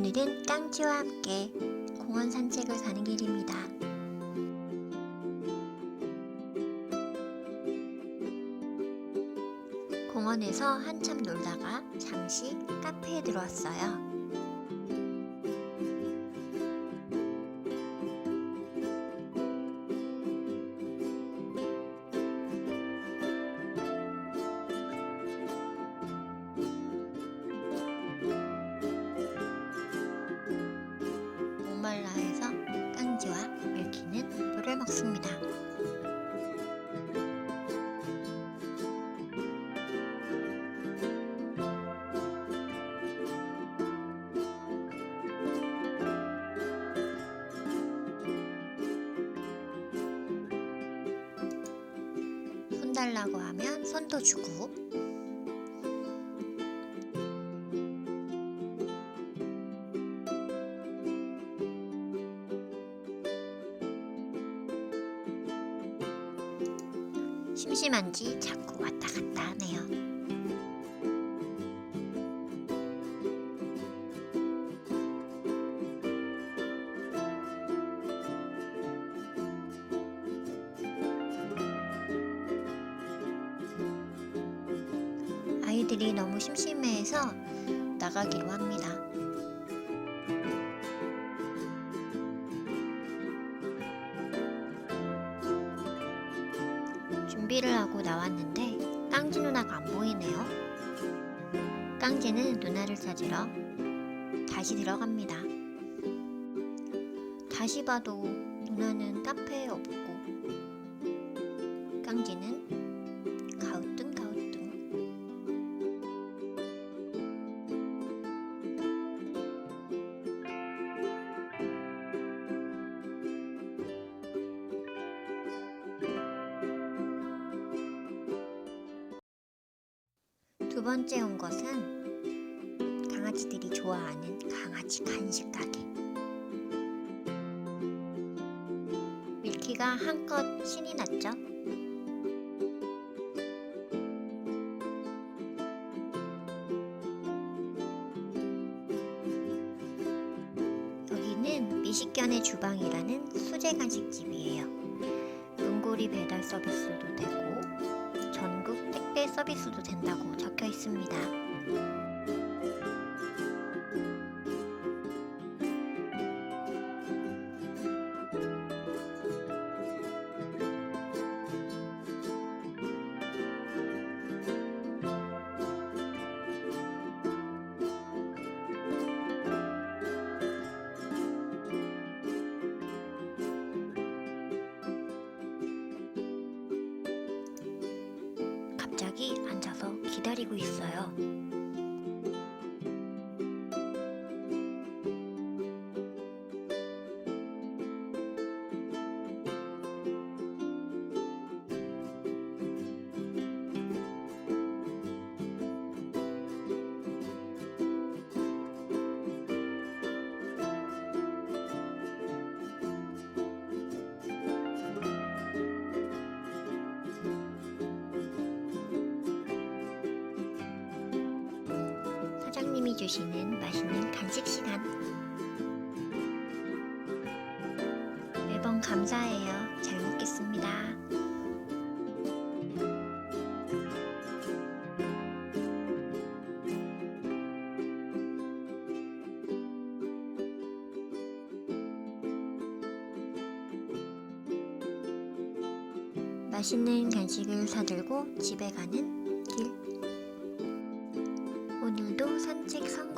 오늘은 깡치와 함께 공원 산책을 가는 길입니다. 공원에서 한참 놀다가 잠시 카페에 들어왔어요. 먹습니다. 손 달라고 하면 손도 주고 심심한지 자꾸 왔다 갔다 하네요. 아이들이 너무 심심해해서 나가기로 합니다. 준비를 하고 나왔는데 깡지 누나가 안 보이네요. 깡지는 누나를 찾으러 다시 들어갑니다. 다시 봐도 누나는 카페에 없고 깡지는 두 번째 온 것은 강아지들이 좋아하는 강아지 간식 가게. 밀키가 한껏 신이 났죠? 여기는 미식견의 주방이라는 수제 간식집이에요. 문고리 배달 서비스도 되고 전국 택배 서비스도 된다고 있습니다. 기다리고 있어요. 사장님이 주시는 맛있는 간식 시간. 매번 감사해요. 잘 먹겠습니다. 맛있는 간식을 사들고 집에 가는 길. 오늘